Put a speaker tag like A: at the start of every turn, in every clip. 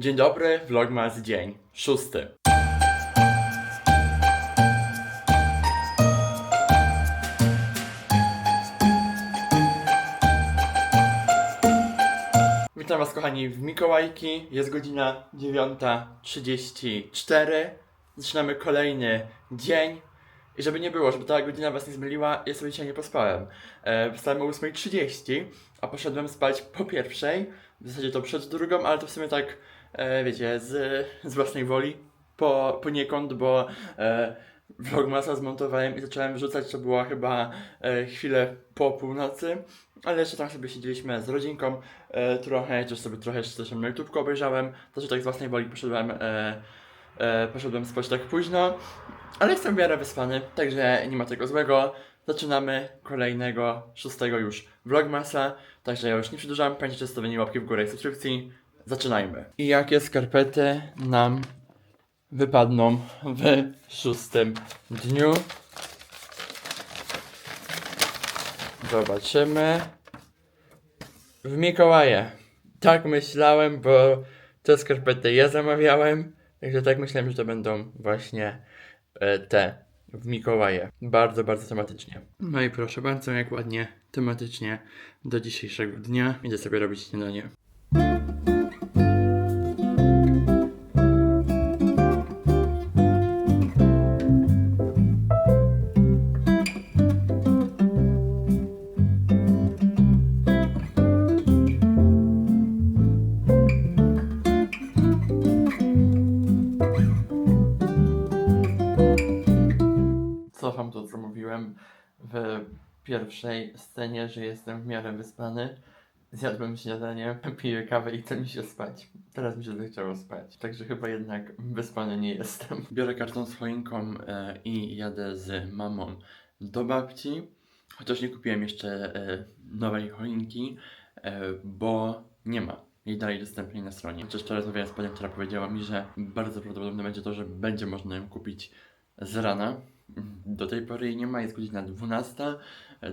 A: Dzień dobry, vlogmas dzień szósty. Witam Was kochani w Mikołajki. Jest godzina 9.34. Zaczynamy kolejny dzień. I żeby nie było, żeby ta godzina Was nie zmyliła, ja sobie dzisiaj nie pospałem. E, wstałem o 8.30, a poszedłem spać po pierwszej. W zasadzie to przed drugą, ale to w sumie tak, e, wiecie, z, z własnej woli. Po, poniekąd, bo e, vlogmasa zmontowałem i zacząłem wrzucać, to była chyba e, chwilę po północy. Ale jeszcze tam sobie siedzieliśmy z rodzinką e, trochę, też sobie trochę jeszcze coś na YouTube obejrzałem. Też tak z własnej woli poszedłem, e, e, poszedłem spać tak późno. Ale jestem w miarę wyspany, także nie ma tego złego. Zaczynamy kolejnego, szóstego już vlogmasa. Także ja już nie przedłużam. Pamiętajcie, zostawienie łapki w górę i subskrypcji. Zaczynajmy. I jakie skarpety nam wypadną w szóstym dniu? Zobaczymy. W Mikołaje. Tak myślałem, bo te skarpety ja zamawiałem. Także tak myślałem, że to będą właśnie e, te w Mikołaje. Bardzo, bardzo tematycznie. No i proszę bardzo, jak ładnie tematycznie do dzisiejszego dnia. Idę sobie robić śniadanie. Pierwszej scenie, że jestem w miarę wyspany. Zjadłem śniadanie, piję kawę i chce mi się spać. Teraz mi się zachciało spać. Także chyba jednak wyspany nie jestem. Biorę karton z choinką e, i jadę z mamą do babci. Chociaż nie kupiłem jeszcze e, nowej choinki, e, bo nie ma jej dalej dostępnej na stronie. Chociaż wczoraj rozmawiałem z panią, która powiedziała mi, że bardzo prawdopodobne będzie to, że będzie można ją kupić z rana. Do tej pory jej nie ma, jest godzina 12.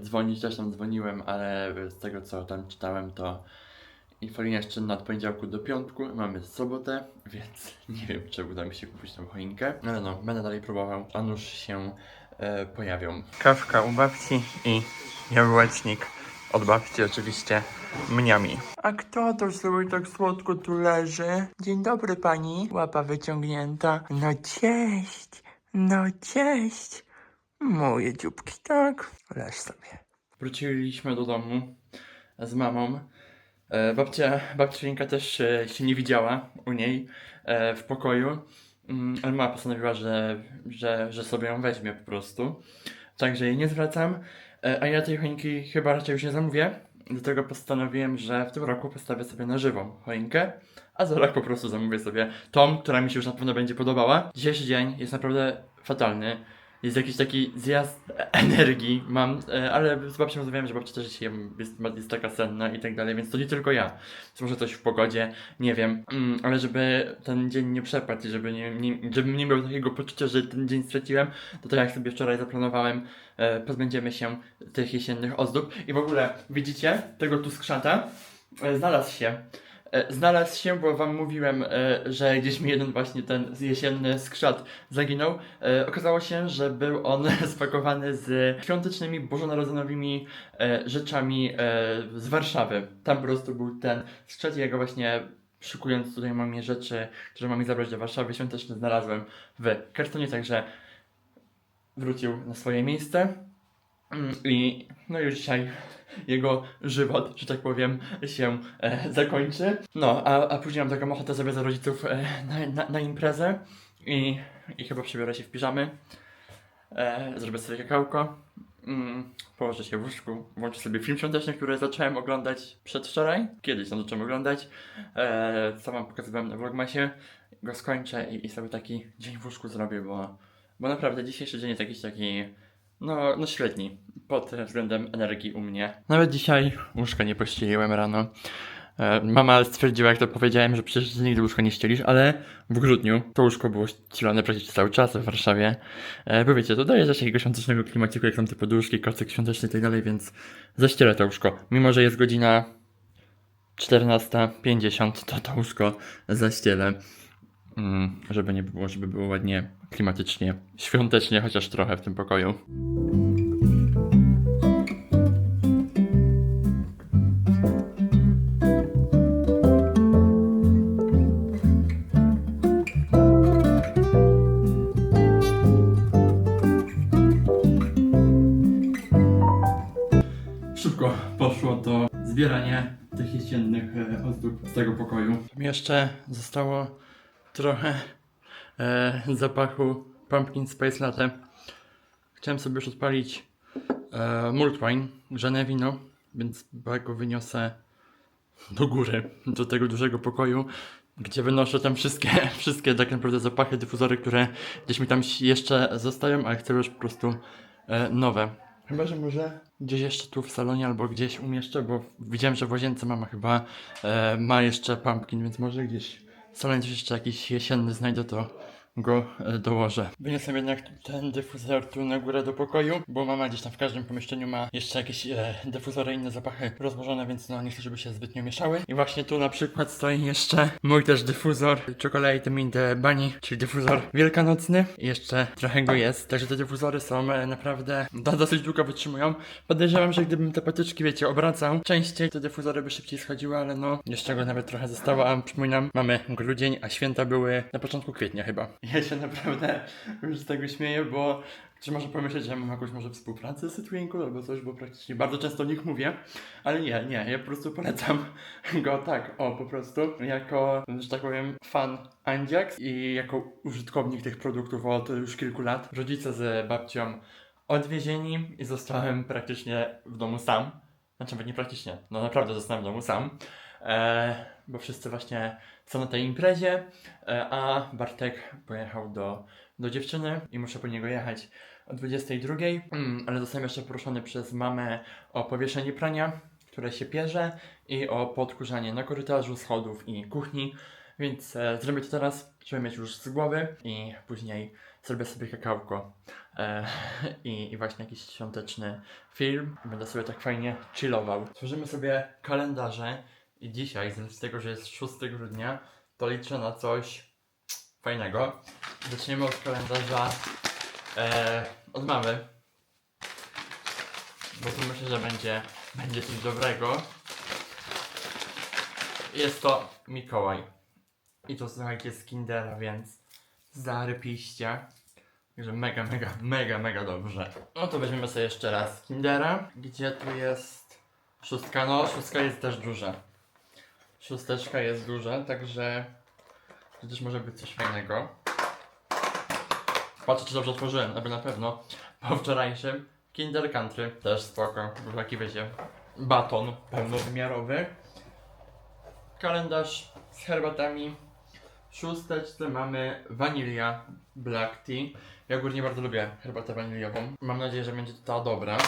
A: Dzwonić też tam dzwoniłem, ale z tego co tam czytałem, to infolinia jest czynna od poniedziałku do piątku. Mamy sobotę, więc nie wiem, czy uda mi się kupić tą choinkę. Ale no, będę dalej próbował, a nuż się e, pojawią. Kawka u babci i jabłecznik od babci oczywiście mniami. A kto to sobie tak słodko tu leży? Dzień dobry pani. Łapa wyciągnięta. No cześć. No cześć. Moje dzióbki, tak? Leż sobie. Wróciliśmy do domu z mamą. E, babcia, babciulinka też e, się nie widziała u niej e, w pokoju, mm, ale mama postanowiła, że, że, że sobie ją weźmie po prostu. Także jej nie zwracam, e, a ja tej choinki chyba raczej już nie zamówię. Dlatego postanowiłem, że w tym roku postawię sobie na żywą choinkę, a za rok po prostu zamówię sobie tą, która mi się już na pewno będzie podobała. Dzisiejszy dzień jest naprawdę fatalny. Jest jakiś taki zjazd energii mam, e, ale z babcią rozmawiałem, że babcia też dzisiaj jest, jest taka senna i tak dalej, więc to nie tylko ja. Może coś w pogodzie, nie wiem, mm, ale żeby ten dzień nie przepadł i żeby nie, nie, żebym nie miał takiego poczucia, że ten dzień straciłem, to tak jak sobie wczoraj zaplanowałem, e, pozbędziemy się tych jesiennych ozdób. I w ogóle, widzicie, tego tu skrzata e, znalazł się. E, Znalazł się, bo wam mówiłem, e, że gdzieś mi jeden właśnie ten jesienny skrzat zaginął. E, Okazało się, że był on spakowany z świątecznymi, bożonarodzonowymi e, rzeczami z Warszawy. Tam po prostu był ten skrzat i ja go właśnie szykując tutaj mamie rzeczy, które mam zabrać do Warszawy świąteczne znalazłem w kartonie, także wrócił na swoje miejsce. I no już dzisiaj jego żywot, że tak powiem, się e, zakończy. No, a, a później mam taką ochotę sobie za rodziców e, na, na, na imprezę i, i chyba przebiorę się w piżamy. E, zrobię sobie kakałko. Mm, położę się w łóżku, włączę sobie film świąteczny, który zacząłem oglądać przedwczoraj. Kiedyś tam zacząłem oglądać. E, co wam pokazywałem na vlogmasie. Go skończę i, i sobie taki dzień w łóżku zrobię, bo, bo naprawdę dzisiejszy dzień jest jakiś taki no, no średni pod względem energii u mnie. Nawet dzisiaj łóżka nie pościeliłem rano. E, Mama stwierdziła, jak to powiedziałem, że przecież nigdy łóżka nie ścielisz, ale w grudniu to łóżko było ścielone praktycznie cały czas w Warszawie. E, Bo wiecie, to daje też jakiegoś świątecznego klimaciku, jak są te poduszki, kocyk świąteczny i tak dalej, więc zaścielę to łóżko. Mimo, że jest godzina 14.50 to to łóżko zaścielę. Mm, żeby nie było, żeby było ładnie, klimatycznie, świątecznie, chociaż trochę w tym pokoju. Szybko poszło to zbieranie tych jesiennych e, ozdób z tego pokoju. Jeszcze zostało trochę e, zapachu Pumpkin Space Latte. Chciałem sobie już odpalić e, Malt Wine, grzane wino, więc go wyniosę do góry, do tego dużego pokoju, gdzie wynoszę tam wszystkie, wszystkie tak naprawdę zapachy, dyfuzory, które gdzieś mi tam jeszcze zostają, ale chcę już po prostu e, nowe. Chyba, że może gdzieś jeszcze tu w salonie albo gdzieś umieszczę, bo widziałem, że w łazience mama chyba e, ma jeszcze pumpkin, więc może gdzieś salonie też jeszcze jakiś jesienny znajdę, to go e, dołożę. Wyniosłem jednak ten dyfuzor tu na górę do pokoju, bo mama gdzieś tam w każdym pomieszczeniu ma jeszcze jakieś e, dyfuzory i inne zapachy rozłożone, więc no nie chcę, żeby się zbytnio mieszały. I właśnie tu na przykład stoi jeszcze mój też dyfuzor Chocolate in the Bunny, czyli dyfuzor wielkanocny. I jeszcze trochę go jest, także te dyfuzory są e, naprawdę do, dosyć długo wytrzymują. Podejrzewam, że gdybym te patyczki, wiecie, obracał częściej, te dyfuzory by szybciej schodziły, ale no jeszcze go nawet trochę zostało, a przypominam, mamy grudzień, a święta były na początku kwietnia chyba. Ja się naprawdę już z tego śmieję, bo czy może pomyśleć, że mam jakąś może współpracę z Twinkle albo coś, bo praktycznie bardzo często o nich mówię, ale nie, nie, ja po prostu polecam go tak, o po prostu, jako, że tak powiem, fan Andziax i jako użytkownik tych produktów od już kilku lat. Rodzice z babcią odwiezieni i zostałem praktycznie w domu sam. Znaczy, nie praktycznie, no naprawdę zostałem w domu sam, bo wszyscy właśnie są na tej imprezie, e, a Bartek pojechał do, do dziewczyny i muszę po niego jechać o 22, mm, ale zostałem jeszcze proszony przez mamę o powieszenie prania, które się pierze i o podkurzanie na korytarzu, schodów i kuchni, więc e, zrobię to teraz, żeby mieć już z głowy i później zrobię sobie kakałko e, i, i właśnie jakiś świąteczny film. Będę sobie tak fajnie chillował. Tworzymy sobie kalendarze i dzisiaj, z tego, że jest 6 grudnia, to liczę na coś fajnego. Zaczniemy od kalendarza e, od mamy. Bo tu myślę, że będzie, będzie coś dobrego. Jest to Mikołaj. I to słuchajcie z Kindera, więc zarypiście. Także mega, mega, mega, mega dobrze. No to weźmiemy sobie jeszcze raz Kindera. Gdzie tu jest szóstka? No, szóstka jest też duża. Szósteczka jest duża, także też może być coś fajnego. Patrzę, czy dobrze otworzyłem, aby na pewno. Po wczorajszym Kinder Country też spoko. Taki, wiecie, baton pełnowymiarowy. Kalendarz z herbatami. W szósteczce mamy wanilia black tea. Ja ogólnie bardzo lubię herbatę waniliową. Mam nadzieję, że będzie to ta dobra.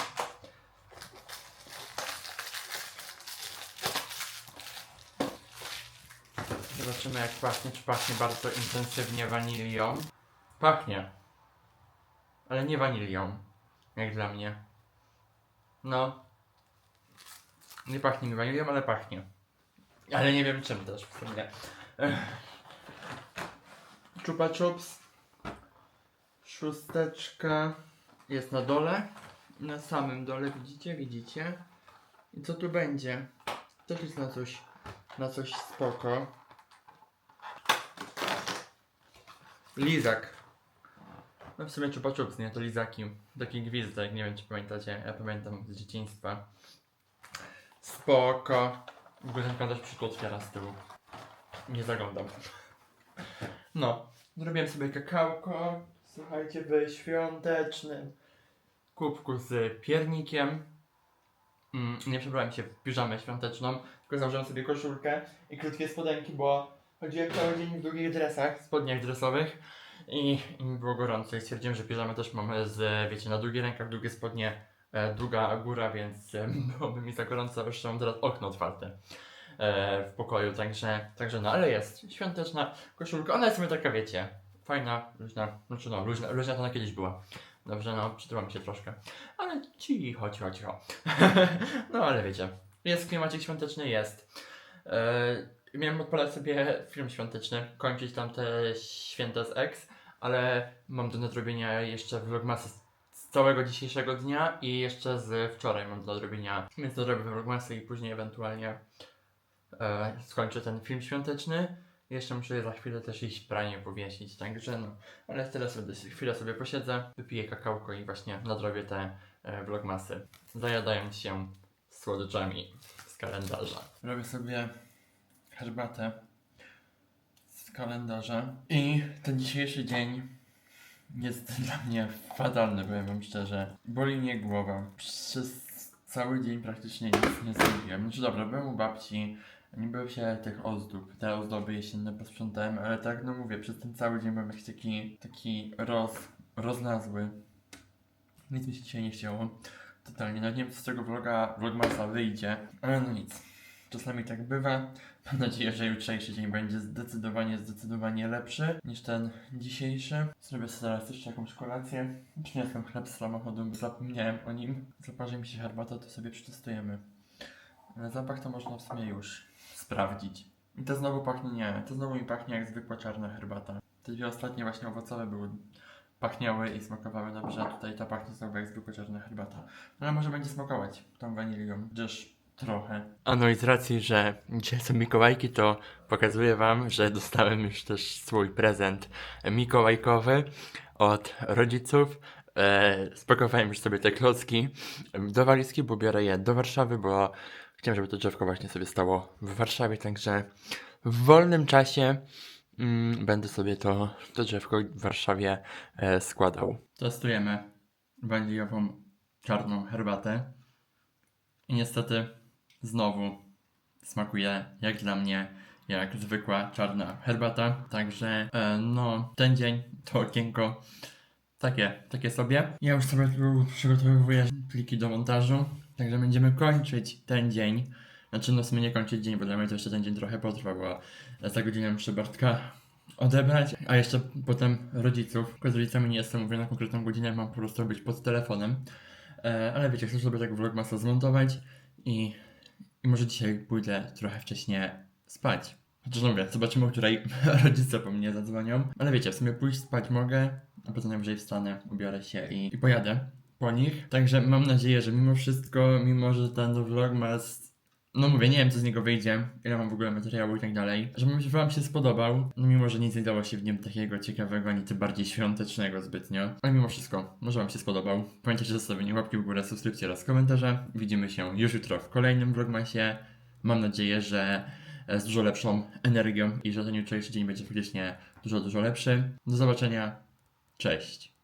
A: Zobaczymy jak pachnie, czy pachnie bardzo intensywnie wanilią. Pachnie. Ale nie wanilią. Jak dla mnie. No. Nie pachnie mi wanilią, ale pachnie. Ale nie wiem czym też w sumie. Chupa Chups. Szósteczka jest na dole. Na samym dole widzicie, widzicie. I co tu będzie? Też jest na coś, na coś spoko. Lizak. No w sumie Chupa nie? To lizaki. Taki gwizdek, nie wiem czy pamiętacie. Ja pamiętam z dzieciństwa. Spoko. W ogóle ten przykład otwiera z tyłu. Nie zaglądam. No. Zrobiłem sobie kakałko. Słuchajcie, w świątecznym kubku z piernikiem. Mm, nie przebrałem się w piżamę świąteczną, tylko założyłem sobie koszulkę i krótkie spodenki, bo chodziłem cały dzień w długich dresach, spodniach dresowych i, i mi było gorąco i stwierdziłem, że piżamę też mam z, wiecie, na długich rękach, długie spodnie, e, długa góra, więc e, byłoby mi za gorąco, jeszcze mam teraz okno otwarte e, w pokoju, także, także no, ale jest świąteczna koszulka, ona jest sobie taka, wiecie, fajna, luźna, znaczy no, luźna, luźna to ona kiedyś była. Dobrze, no, przytyłam się troszkę, ale cicho, cicho, cicho. no, ale wiecie, jest klimacik świąteczny, jest. E, miałem odpalać sobie film świąteczny, kończyć tam te święta z X, ale mam do nadrobienia jeszcze vlogmasy z- całego dzisiejszego dnia i jeszcze z wczoraj mam do nadrobienia, więc nadrobię vlogmasy i później ewentualnie e, skończę ten film świąteczny. Jeszcze muszę za chwilę też iść pranie powiesić, także no. Ale teraz sobie, chwilę sobie posiedzę, wypiję kakałko i właśnie nadrobię te e, vlogmasy, zajadając się słodyczami z kalendarza. Robię sobie herbatę z kalendarza i ten dzisiejszy dzień jest dla mnie fatalny, powiem wam szczerze. Boli mnie głowa. Przez cały dzień praktycznie nic nie zrobiłem. Znaczy dobra, byłem u babci, nie było się tych ozdób, te ozdoby jesienne posprzątałem, ale tak no mówię, przez ten cały dzień byłem jakiś taki, taki roz, rozlazły. Nic mi się dzisiaj nie chciało. Totalnie, nawet nie wiem co z tego vloga, vlogmasa wyjdzie, ale no nic. Czasami tak bywa. Mam nadzieję, że jutrzejszy dzień będzie zdecydowanie, zdecydowanie lepszy niż ten dzisiejszy. Zrobię sobie teraz jeszcze jakąś kolację. Przyniosłem chleb z samochodu, zapomniałem o nim. Zaparzy mi się herbata, to sobie przetestujemy. Ale zapach to można w sumie już sprawdzić. I to znowu pachnie, nie, to znowu mi pachnie jak zwykła czarna herbata. Te dwie ostatnie właśnie owocowe były pachniały i smakowały dobrze, a tutaj ta pachnie znowu jak zwykła czarna herbata. Ale może będzie smakować tą wanilią, gdyż trochę. A no i z racji, że dzisiaj są Mikołajki, to pokazuję wam, że dostałem już też swój prezent mikołajkowy od rodziców. E, spakowałem już sobie te klocki do walizki, bo biorę je do Warszawy, bo chciałem, żeby to drzewko właśnie sobie stało w Warszawie, także w wolnym czasie mm, będę sobie to, to drzewko w Warszawie e, składał. Testujemy waniliową czarną herbatę. I niestety znowu smakuje jak dla mnie jak zwykła czarna herbata. Także e, no ten dzień to okienko takie, takie sobie. Ja już sobie przygotowuję pliki do montażu. Także będziemy kończyć ten dzień. Znaczy no w sumie nie kończyć dzień, bo dla mnie to jeszcze ten dzień trochę potrwa, bo za godzinę muszę Bartka odebrać, a jeszcze potem rodziców. Z rodzicami nie jestem mówię na konkretną godzinę, mam po prostu być pod telefonem. E, ale wiecie, chcę sobie tak vlogmasa zmontować i, i może dzisiaj pójdę trochę wcześniej spać. Chociaż no mówię, zobaczymy, o której rodzice po mnie zadzwonią. Ale wiecie, w sumie pójść spać mogę, a potem najwyżej wstanę, ubiorę się i, i pojadę po nich. Także mam nadzieję, że mimo wszystko, mimo że ten vlogmas no mówię, nie wiem co z niego wyjdzie, ile mam w ogóle materiału i tak dalej. Że mi- wam się spodobał, no mimo że nic nie dało się w nim takiego ciekawego, ani tym bardziej świątecznego zbytnio. Ale mimo wszystko, może wam się spodobał. Pamiętajcie o zostawieniu łapki w górę, subskrypcji oraz komentarza. Widzimy się już jutro w kolejnym vlogmasie. Mam nadzieję, że z dużo lepszą energią i że ten jutrzejszy dzień będzie faktycznie dużo, dużo lepszy. Do zobaczenia. Cześć.